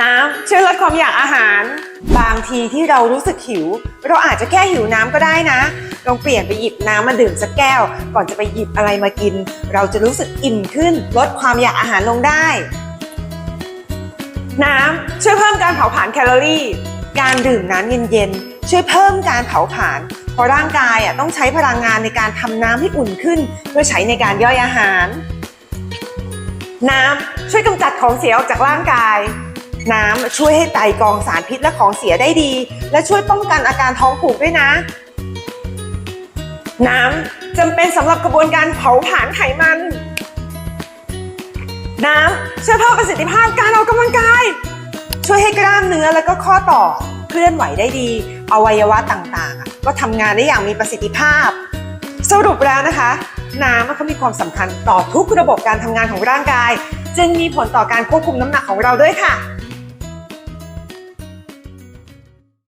น้ำช่วยลดความอยากอาหาร บางทีที่เรารู้สึกหิว เราอาจจะแค่หิวน้ำก็ได้นะ ลองเปลี่ยนไปหยิบน้ำมาดื่มสักแก้ว ก่อนจะไปหยิบอะไรมากิน เราจะรู้สึกอิ่มขึ้น ลดความอยากอาหารลงได้ น้ำช่วยเพิ่มการเผาผลาญแคลอรี่ การดื่มน้ำเย็นๆช่วยเพิ่มการเผาผลาญเพราะร่างกายอะต้องใช้พลังงานในการทำน้ำให้อุ่นขึ้น เพื่อใช้ในการย่อยอาหาร น้ำช่วยกำจัดของเสียออกจากร่างกาย น้ำช่วยให้ไตกรองสารพิษและของเสียได้ดี และช่วยป้องกันอาการท้องผูกด้วยนะ น้ำจำเป็นสำหรับกระบวนการเผาผลาญไขมัน น้ำช่วยเพิ่มประสิทธิภาพการออกกำลังกาย ช่วยให้กล้ามเนื้อและก็ข้อต่อเคลื่อนไหวได้ดี อวัยวะต่างๆ ก็ทำงานได้อย่างมีประสิทธิภาพ สรุปแล้วนะคะ น้ำมันก็มีความสำคัญต่อทุกระบบการทำงานของร่างกาย จึงมีผลต่อการควบคุมน้ำหนักของเราด้วยค่ะ